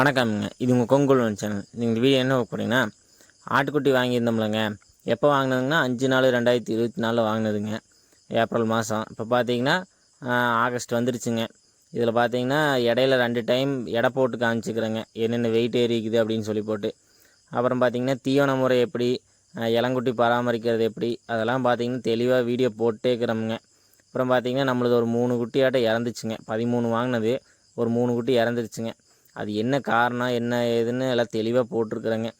வணக்கம்ங்க. இது உங்கள் கொங்குல் சேனல். நீங்கள் வீடியோ என்ன போகிறீங்கன்னா ஆட்டுக்குட்டி வாங்கியிருந்தோம்லங்க. எப்போ வாங்கினதுங்கன்னா அஞ்சு நாலு ரெண்டாயிரத்தி இருபத்தி நாலில் வாங்கினதுங்க. ஏப்ரல் மாதம். இப்போ பார்த்தீங்கன்னா ஆகஸ்ட் வந்துருச்சுங்க. இதில் பார்த்தீங்கன்னா இடையில ரெண்டு டைம் எடை போட்டு காமிச்சிக்கிறேங்க. என்னென்ன வெயிட் ஏறிக்குது அப்படின்னு சொல்லி போட்டு. அப்புறம் பார்த்தீங்கன்னா தீவன முறை எப்படி இளங்குட்டி பராமரிக்கிறது எப்படி அதெல்லாம் பார்த்தீங்கன்னா தெளிவாக வீடியோ போட்டே இருக்கிறோமுங்க. அப்புறம் பார்த்திங்கன்னா நம்மளது ஒரு மூணு குட்டியாட்ட இறந்துச்சுங்க. பதிமூணு வாங்கினது ஒரு மூணு குட்டி இறந்துருச்சுங்க. அது என்ன காரணம் என்ன ஏதுன்னு எல்லாம் தெளிவாக போட்டிருக்குறேங்க.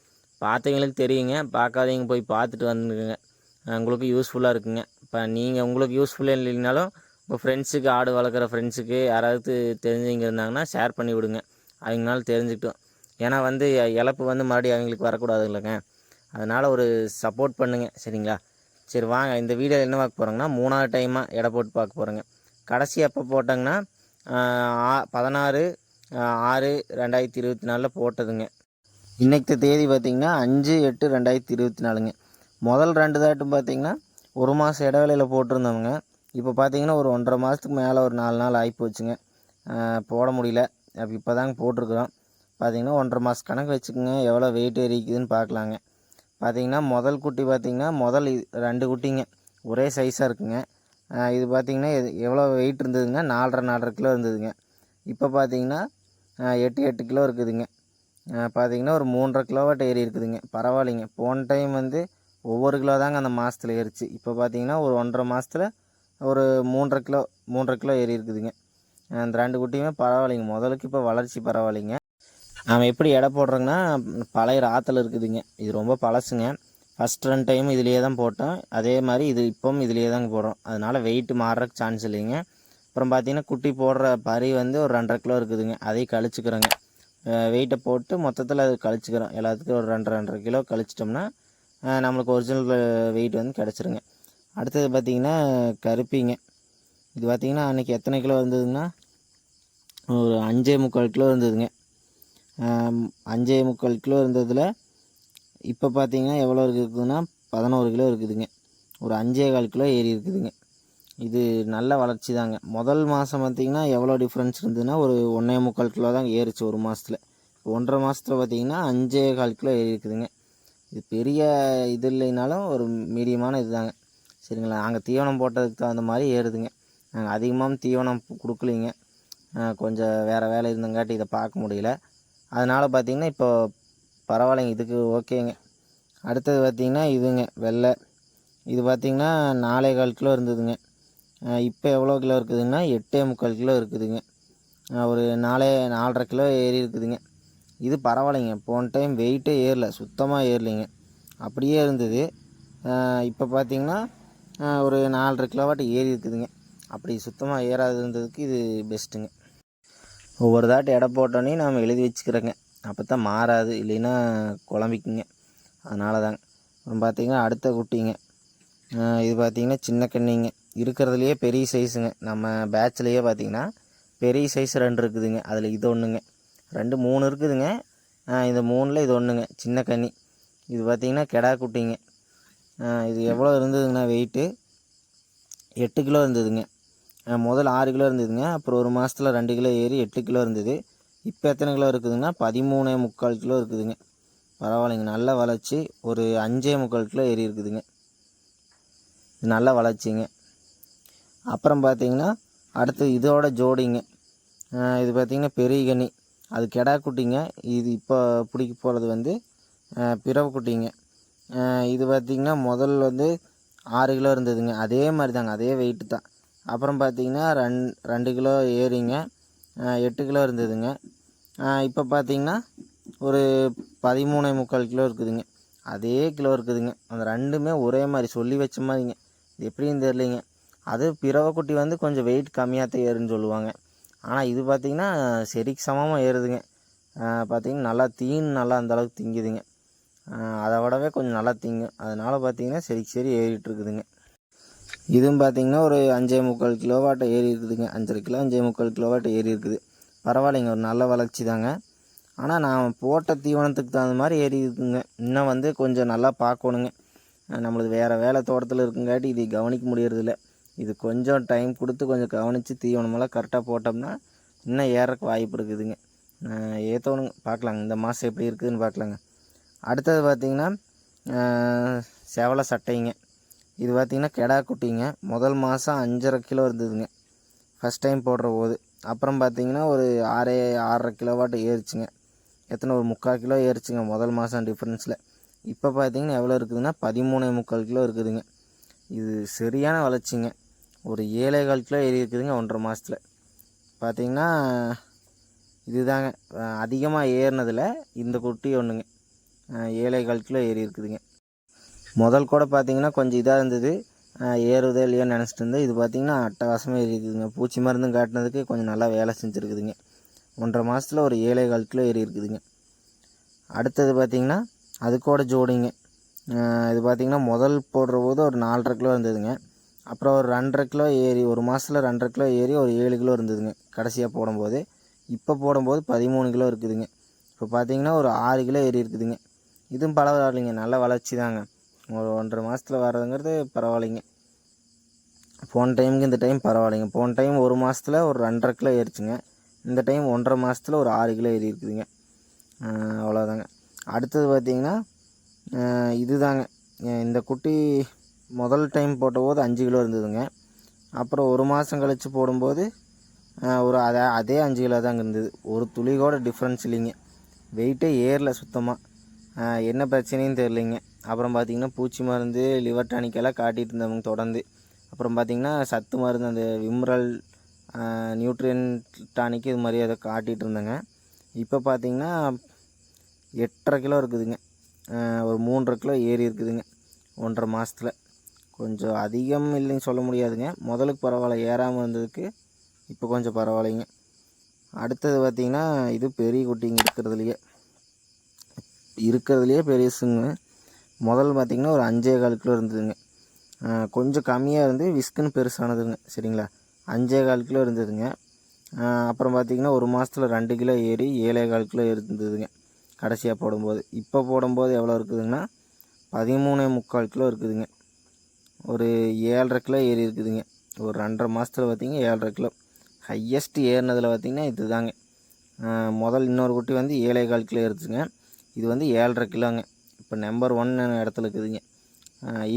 பார்த்தவங்களுக்கு தெரியுங்க. பார்க்காதவங்க போய் பார்த்துட்டு வந்துருக்குங்க உங்களுக்கு யூஸ்ஃபுல்லாக இருக்குங்க. இப்போ நீங்கள் உங்களுக்கு யூஸ்ஃபுல்லாக இல்லைனாலும் உங்கள் ஃப்ரெண்ட்ஸுக்கு ஆடு வளர்க்குற ஃப்ரெண்ட்ஸுக்கு யாராவது தெரிஞ்சவங்க இருந்தாங்கன்னா ஷேர் பண்ணி விடுங்க. அவங்களால தெரிஞ்சுக்கிட்டோம். ஏன்னா வந்து இழப்பு வந்து மறுபடியும் அவங்களுக்கு வரக்கூடாது இல்லைங்க. அதனால் ஒரு சப்போர்ட் பண்ணுங்க. சரிங்களா? சரி வாங்க. இந்த வீடியோ என்ன பார்க்க போகிறோங்கன்னா மூணாவது டைமாக எடை போட்டு பார்க்க போகிறோங்க கடைசி எப்போ போட்டாங்கன்னா ஆ- பதினாறு ஆறு ரெண்டாயிரத்தி இருபத்தி நாலில் போட்டதுங்க. இன்றைக்கு தேதி பார்த்திங்கன்னா அஞ்சு எட்டு ரெண்டாயிரத்தி இருபத்தி நாலுங்க. முதல் ரெண்டு தாட்டும் பார்த்திங்கன்னா ஒரு மாதம் இடைவெளியில் போட்டிருந்தவங்க. இப்போ பார்த்தீங்கன்னா ஒரு ஒன்றரை மாதத்துக்கு மேலே ஒரு நாலு நாள் ஆகி போச்சுங்க போட முடியல. அப்போ இப்போ தாங்க போட்டிருக்குறோம். பார்த்திங்கன்னா ஒன்றரை மாதம் கணக்கு வச்சுக்கோங்க. எவ்வளோ வெயிட் எரிக்குதுன்னு பார்க்கலாங்க பார்த்தீங்கன்னா முதல் குட்டி பார்த்திங்கன்னா முதல் ரெண்டு குட்டிங்க. ஒரே சைஸாக இருக்குங்க. இது பார்த்தீங்கன்னா எவ்வளோ வெயிட் இருந்ததுங்க? நாலரை நாலரை கிலோ இருந்ததுங்க. இப்போ பார்த்திங்கன்னா எட்டு எட்டு கிலோ இருக்குதுங்க. பார்த்திங்கன்னா ஒரு மூன்றரை கிலோவாட் ஏறி இருக்குதுங்க. பரவாயில்லைங்க. போன டைம் வந்து ஒவ்வொரு கிலோ தாங்க அந்த மாதத்துல ஏறிச்சு. இப்போ பார்த்தீங்கன்னா ஒரு ஒன்றரை மாதத்துல ஒரு மூன்றரை கிலோ மூன்றரை கிலோ ஏறி இருக்குதுங்க. அந்த ரெண்டு குட்டியுமே பரவாயில்லைங்க. முதலுக்கு இப்போ வளர்ச்சி பரவாயில்லைங்க. நாம் எப்படி எடை போடுறோங்கன்னா பழைய ஆற்றுல இருக்குதுங்க. இது ரொம்ப பழசுங்க. ஃபஸ்ட் ரெண்டு டைம் இதுலேயே தான் போட்டோம். அதே மாதிரி இது இப்போவும் இதுலேயே தாங்க போடுறோம். அதனால் வெயிட் மாறுறக்கு சான்ஸ் இல்லைங்க. அப்புறம் பார்த்தீங்கன்னா குட்டி போடுற பறி வந்து ஒரு ரெண்டரை கிலோ இருக்குதுங்க. அதையும் கழிச்சுக்கிறோங்க. வெயிட்டை போட்டு மொத்தத்தில் அது கழிச்சுக்கிறோம். எல்லாத்துக்கும் ஒரு ரெண்டரை ரெண்டரை கிலோ கழிச்சிட்டோம்னா நம்மளுக்கு ஒரிஜினல் வெயிட் வந்து கிடச்சிருங்க. அடுத்தது பார்த்திங்கன்னா கருப்பிங்க. இது பார்த்திங்கன்னா அன்றைக்கி எத்தனை கிலோ இருந்ததுன்னா ஒரு அஞ்சே முக்கால் கிலோ இருந்ததுங்க. அஞ்சே முக்கால் கிலோ இருந்ததில் இப்போ பார்த்தீங்கன்னா எவ்வளோ இருக்குதுன்னா பதினோரு கிலோ இருக்குதுங்க. ஒரு அஞ்சே கால் கிலோ ஏறி இருக்குதுங்க. இது நல்ல வளர்ச்சி தாங்க. முதல் மாதம் பார்த்தீங்கன்னா எவ்வளோ டிஃப்ரென்ஸ் இருந்ததுன்னா ஒரு ஒன்றே முக்கால் கிலோ தான் ஏறிச்சு ஒரு மாதத்தில் ஒன்றரை மாதத்தில் பார்த்தீங்கன்னா அஞ்சே கால் கிலோ ஏறி இருக்குதுங்க. இது பெரிய இது இல்லைனாலும் ஒரு மீடியமான இது தாங்க சரிங்களா? நாங்கள் தீவனம் போட்டதுக்கு தகுந்த மாதிரி ஏறுதுங்க. நாங்கள் அதிகமாக தீவனம் கொடுக்கலிங்க. கொஞ்சம் வேறு வேலை இருந்தங்காட்டி இதை பார்க்க முடியல. அதனால் பார்த்தீங்கன்னா இப்போ பரவாயில்லைங்க. இதுக்கு ஓகேங்க. அடுத்தது பார்த்திங்கன்னா இதுங்க வெள்ளை. இது பார்த்தீங்கன்னா நாலே கால் கிலோ இருந்ததுங்க. இப்போ எவ்வளோ கிலோ இருக்குதுங்கன்னா எட்டே முக்கால் கிலோ இருக்குதுங்க. ஒரு நாலே நாலரை கிலோ ஏறி இருக்குதுங்க. இது பரவாயில்லைங்க. போன டைம் வெயிட்டே ஏறல. சுத்தமாக ஏறலைங்க. அப்படியே இருந்தது. இப்போ பார்த்தீங்கன்னா ஒரு நாலரை கிலோவாட்டு ஏறி இருக்குதுங்க. அப்படி சுத்தமாக ஏறாது இருந்ததுக்கு இது பெஸ்ட்டுங்க ஒவ்வொரு தாட்டி எடை போட்டோன்னே நாம் எழுதி வச்சுக்கிறோங்க. அப்போ தான் மாறாது. இல்லைன்னா குழம்பிக்குங்க. அதனால தாங்க அப்புறம் பார்த்தீங்கன்னா அடுத்த குட்டிங்க. இது பார்த்திங்கன்னா சின்ன கண்ணிங்க. இருக்கிறதுலையே பெரிய சைஸுங்க நம்ம பேட்ச்லேயே பார்த்தீங்கன்னா பெரிய சைஸ் ரெண்டு இருக்குதுங்க. அதில் இது ஒன்றுங்க ரெண்டு மூணு இருக்குதுங்க. இந்த மூணில் இது ஒன்றுங்க சின்ன கன்னி இது பார்த்தீங்கன்னா கெடா குட்டிங்க. இது எவ்வளோ இருந்ததுங்கண்ணா வெயிட்டு எட்டு கிலோ இருந்ததுங்க. முதல் முதல்ல ஆறு கிலோ இருந்ததுங்க. அப்புறம் ஒரு மாதத்தில் ரெண்டு கிலோ ஏறி எட்டு கிலோ இருந்தது. இப்போ எத்தனை கிலோ இருக்குதுங்கன்னா பதிமூணே முக்கால் கிலோ இருக்குதுங்க. பரவாயில்லைங்க. நல்ல வளர்ச்சி. ஒரு அஞ்சே முக்கால் கிலோ ஏறி இருக்குதுங்க. நல்லா நல்ல வளர்ச்சிங்க. அப்புறம் பார்த்திங்கன்னா அடுத்து இதோட ஜோடிங்க. இது பார்த்திங்கன்னா பெரிய கனி அது கெடா குட்டிங்க. இது இப்போ பிடிக்க போகிறது வந்து பிறவு குட்டிங்க. இது பார்த்திங்கன்னா முதல் வந்து ஆறு கிலோ இருந்ததுங்க. அதே மாதிரி தாங்க அதே வெயிட்டு தான். அப்புறம் பார்த்தீங்கன்னா ரெண் ரெண்டு கிலோ ஏறிங்க. எட்டு கிலோ இருந்ததுங்க. இப்போ பார்த்தீங்கன்னா ஒரு பதிமூணே முக்கால் கிலோ இருக்குதுங்க. அதே கிலோ இருக்குதுங்க. அந்த ரெண்டுமே ஒரே மாதிரி சொல்லி வச்ச மாதிரிங்க. இது எப்படின்னு தெரிலிங்க அது பிறவை குட்டி வந்து கொஞ்சம் வெயிட் கம்மியாக தான் ஏறுன்னு சொல்லுவாங்க. ஆனால் இது பார்த்திங்கன்னா செரிக்கு சமமாக ஏறுதுங்க. பார்த்திங்கன்னா நல்லா தீன் நல்லா அந்தளவுக்கு திங்குதுங்க. அதை விடவே கொஞ்சம் நல்லா திங்கும் அதனால் பார்த்தீங்கன்னா செரிக்கு சரி ஏறிட்டு இருக்குதுங்க. இதுவும் பார்த்தீங்கன்னா ஒரு அஞ்சே முக்கால் கிலோவாட்ட ஏறி இருக்குதுங்க. அஞ்சரை கிலோ அஞ்சே முக்கால் கிலோவாட்ட ஏறி இருக்குது. பரவாயில்லைங்க ஒரு நல்ல வளர்ச்சி தாங்க. ஆனால் நான் போட்ட தீவனத்துக்கு தகுந்த மாதிரி ஏறி இருக்குங்க. இன்னும் வந்து கொஞ்சம் நல்லா பார்க்கணுங்க நம்மளுக்கு வேறு வேலை தோட்டத்தில் இருக்குங்காட்டி இதை கவனிக்க முடியறதில்ல. இது கொஞ்சம் டைம் கொடுத்து கொஞ்சம் கவனித்து தீவனமெல்லாம் கரெக்டாக போட்டோம்னா இன்னும் ஏறக்கு வாய்ப்பு இருக்குதுங்க. ஏற்றணுங்க பார்க்கலாங்க. இந்த மாதம் எப்படி இருக்குதுன்னு பார்க்கலாங்க. அடுத்தது பார்த்திங்கன்னா செவலை சட்டைங்க. இது பார்த்திங்கன்னா கெடா குட்டிங்க. முதல் மாதம் அஞ்சரை கிலோ இருந்ததுங்க. ஃபஸ்ட் டைம் போடுற போது. அப்புறம் பார்த்திங்கன்னா ஒரு ஆறே ஆறரை கிலோவாட்டு ஏறிச்சுங்க. எத்தனை ஒரு முக்கால் கிலோ ஏறிச்சுங்க முதல் மாதம் டிஃப்ரென்ஸில் இப்போ பார்த்தீங்கன்னா எவ்வளோ இருக்குதுன்னா பதிமூணே முக்கால் கிலோ இருக்குதுங்க. இது சரியான வளர்ச்சிங்க. ஒரு ஏழை கால் கிலோ ஏறி இருக்குதுங்க ஒன்றரை மாதத்தில் பார்த்தீங்கன்னா இதுதாங்க. அதிகமாக ஏறினதில் இந்த குட்டி ஒன்றுங்க ஏழை கால் கிலோ ஏறி இருக்குதுங்க. முதல் கூட பார்த்திங்கன்னா கொஞ்சம் இதாக இருந்தது. ஏறுதே இல்லையோ நினச்சிட்டு இருந்தேன். இது பார்த்தீங்கன்னா அட்டகாசமாக ஏறி இருக்குதுங்க. பூச்சி மருந்தும் காட்டினதுக்கு கொஞ்சம் நல்லா வேலை செஞ்சுருக்குதுங்க. ஒன்றரை மாதத்தில் ஒரு ஏழை கால் கிலோ ஏறி இருக்குதுங்க. அடுத்தது பார்த்திங்கன்னா அது கூட ஜோடிங்க. இது பார்த்திங்கன்னா முதல் போடுற போது ஒரு நாலரை கிலோ இருந்ததுங்க. அப்புறம் ஒரு ரெண்டரை கிலோ ஏறி ஒரு மாதத்தில் ரெண்டரை கிலோ ஏறி ஒரு ஏழு கிலோ இருந்ததுங்க கடைசியாக போடும்போது. இப்போ போடும்போது பதிமூணு கிலோ இருக்குதுங்க. இப்போ பார்த்தீங்கன்னா ஒரு ஆறு கிலோ ஏறி இருக்குதுங்க. இதுவும் பரவாயில்லைங்க நல்ல வளர்ச்சி தாங்க. ஒரு ஒன்றரை மாதத்தில் வர்றதுங்கிறது பரவாயில்லைங்க. போன டைமுக்கு இந்த டைம் பரவாயில்லைங்க. போன டைம் ஒரு மாதத்தில் ஒரு ரெண்டரை கிலோ ஏறிச்சுங்க. இந்த டைம் ஒன்றரை மாதத்தில் ஒரு ஆறு கிலோ ஏறி இருக்குதுங்க. அவ்வளோதாங்க அடுத்தது பார்த்திங்கன்னா இதுதாங்க. இந்த குட்டி முதல் டைம் போட்டபோது அஞ்சு கிலோ இருந்ததுங்க. அப்புறம் ஒரு மாதம் கழித்து போடும்போது ஒரு அதே அதே அஞ்சு கிலோ தாங்க இருந்தது. ஒரு துளி கூட டிஃப்ரென்ஸ் இல்லைங்க. வெயிட்டே ஏறல சுத்தமாக என்ன பிரச்சனையும் தெரிலிங்க அப்புறம் பார்த்திங்கன்னா பூச்சி மருந்து லிவர் டானிக்கெல்லாம் காட்டிகிட்டு இருந்தவங்க தொடர்ந்து. அப்புறம் பார்த்திங்கன்னா சத்து மருந்து அந்த விம்ரல் நியூட்ரியன் டானிக்கு இது மாதிரி அதை காட்டிகிட்டு இருந்தேங்க. இப்போ பார்த்திங்கன்னா எட்டரை கிலோ இருக்குதுங்க. ஒரு மூன்றரை கிலோ ஏறி இருக்குதுங்க. ஒன்றரை மாதத்தில் கொஞ்சம் அதிகம் இல்லைன்னு சொல்ல முடியாதுங்க. முதலுக்கு பரவாயில்ல ஏறாமல் இருந்ததுக்கு இப்போ கொஞ்சம் பரவாயில்லைங்க. அடுத்தது பார்த்திங்கன்னா இது பெரிய குட்டிங்க இருக்கிறதுலையே. இருக்கிறதுலையே பெரியசுங்க முதல் பார்த்திங்கன்னா ஒரு அஞ்சே கால் கிலோ இருந்ததுங்க. கொஞ்சம் கம்மியாக இருந்து விஸ்குன்னு பெருசானதுங்க. சரிங்களா? அஞ்சே கால் கிலோ இருந்ததுங்க. அப்புறம் பார்த்திங்கன்னா ஒரு மாதத்தில் ரெண்டு கிலோ ஏறி ஏழே கால் கிலோ இருந்ததுங்க. கடைசியாக போடும்போது. இப்போ போடும்போது எவ்வளோ இருக்குதுங்கன்னா பதிமூணே முக்கால் கிலோ இருக்குதுங்க. ஒரு ஏழரை கிலோ ஏறி இருக்குதுங்க. ஒரு ரெண்டரை மாதத்தில் பார்த்திங்கன்னா ஏழரை கிலோ. ஹையஸ்ட் ஏறினதில் பார்த்திங்கன்னா இது தாங்க முதல் இன்னொரு குட்டி வந்து ஏழை கால் கிலோ இருந்துச்சுங்க இது வந்து ஏழரை கிலோங்க. இப்போ நம்பர் ஒன் இடத்துல இருக்குதுங்க.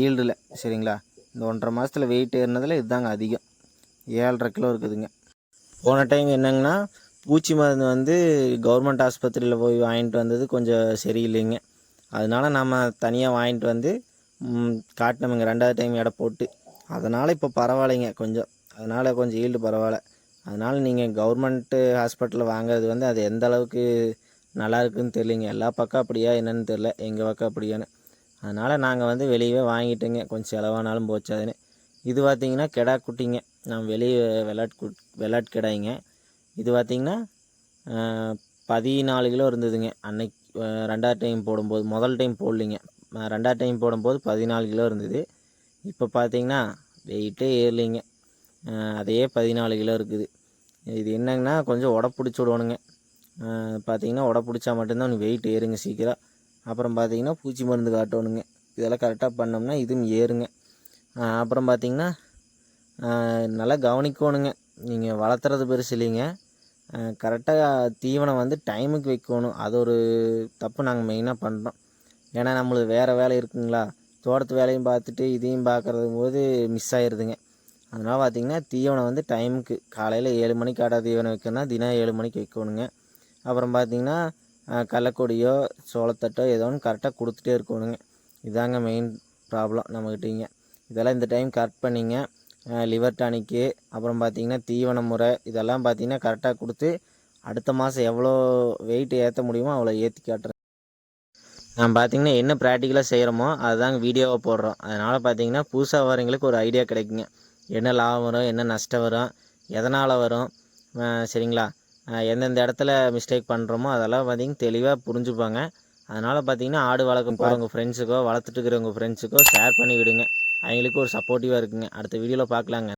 ஈல்டில் சரிங்களா? இந்த ஒன்றரை மாதத்தில் வெயிட் ஏறினதில் இதுதாங்க அதிகம். ஏழரை கிலோ இருக்குதுங்க. போன டைம் என்னங்கன்னா பூச்சி மருந்து வந்து கவர்மெண்ட் ஆஸ்பத்திரியில் போய் வாங்கிட்டு வந்தது கொஞ்சம் சரியில்லைங்க. அதனால் நம்ம தனியாக வாங்கிட்டு வந்து காட்டினோமுங்க ரெண்டாவது டைம் எடை போட்டு. அதனால் இப்போ பரவாயில்லைங்க கொஞ்சம். அதனால் கொஞ்சம் ஈல்டு பரவாயில்ல. அதனால் நீங்கள் கவர்மெண்ட்டு ஹாஸ்பிட்டலில் வாங்குறது வந்து அது எந்த அளவுக்கு நல்லா இருக்குதுன்னு தெரியலிங்க. எல்லா பக்கம் அப்படியா என்னென்னு தெரில எங்கள் பக்கம் அப்படியான்னு. அதனால் நாங்கள் வந்து வெளியவே வாங்கிட்டோங்க. கொஞ்சம் செலவானாலும் போச்சு அதுன்னு இது பார்த்திங்கன்னா கெடா குட்டிங்க. நான் வெளியே விளாட் குட் விளாட்டு கிடாய்ங்க இது பார்த்திங்கன்னா பதினாலு கிலோ இருந்ததுங்க. அன்னைக்கு ரெண்டாவது டைம் போடும்போது முதல் டைம் போடலிங்க. ரெண்டாவது டைம் போடும்போது பதினாலு கிலோ இருந்தது. இப்போ பார்த்திங்கன்னா வெயிட்டே ஏறலிங்க. அதே பதினாலு கிலோ இருக்குது. இது என்னங்கன்னா கொஞ்சம் உடப்பிடிச்சி விடணுங்க. பார்த்திங்கன்னா உடப்பிடிச்சா மட்டும்தான் உனக்கு வெயிட் ஏறுங்க சீக்கிரம். அப்புறம் பார்த்திங்கன்னா பூச்சி மருந்து காட்டணுங்க. இதெல்லாம் கரெக்டாக பண்ணோம்னா இதுவும் ஏறுங்க. அப்புறம் பார்த்திங்கன்னா நல்லா கவனிக்கணுங்க. நீங்கள் வளர்த்துறது பெருசு இல்லைங்க. கரெக்டாக தீவனம் வந்து டைமுக்கு வைக்கணும். அது ஒரு தப்பு நாங்கள் மெயினாக பண்ணுறோம் ஏன்னா நம்மளுக்கு வேறு வேலை இருக்குங்களா? தோட்டத்து வேலையும் பார்த்துட்டு இதையும் பார்க்குறது போது மிஸ் ஆயிடுதுங்க அதனால் பார்த்திங்கன்னா தீவனம் வந்து டைமுக்கு காலையில் ஏழு மணிக்கு ஆடா தீவனம் வைக்கணும்னா தினம் ஏழு மணிக்கு வைக்கணுங்க. அப்புறம் பார்த்திங்கன்னா கடலக்கொடியோ சோளத்தட்டோ ஏதோ ஒன்று கரெக்டாக கொடுத்துட்டே இருக்கணுங்க. இதாங்க மெயின் ப்ராப்ளம் நம்மக்கிட்டீங்க இதெல்லாம் இந்த டைம் கரெக்ட் பண்ணிங்க. லிவர் டானிக்கு அப்புறம் பார்த்திங்கன்னா தீவன முறை இதெல்லாம் பார்த்திங்கன்னா கரெக்டாக கொடுத்து அடுத்த மாதம் எவ்வளோ வெயிட் ஏற்ற முடியுமோ அவ்வளோ ஏற்றி காட்டுறேன். நான் பார்த்திங்கன்னா என்ன ப்ராக்டிக்கலாக செய்கிறோமோ அதுதாங்க வீடியோவை போடுறோம். அதனால் பார்த்திங்கன்னா புதுசாக வரவங்களுக்கு ஒரு ஐடியா கிடைக்குங்க. என்ன லாபம் வரும் என்ன நஷ்டம் வரும் எதனால் வரும் சரிங்களா? எந்தெந்த இடத்துல மிஸ்டேக் பண்ணுறோமோ அதெல்லாம் பார்த்திங்கன்னா தெளிவாக புரிஞ்சுப்பாங்க. அதனால் பார்த்தீங்கன்னா ஆடு வளர்க்க போகிறவங்க ஃப்ரெண்ட்ஸுக்கோ வளர்த்துட்டு இருக்கிறவங்க ஃப்ரெண்ட்ஸுக்கோ ஷேர் பண்ணி விடுங்க. அவங்களுக்கு ஒரு சப்போர்ட்டிவாக இருக்குங்க. அடுத்த வீடியோவில் பார்க்கலாங்க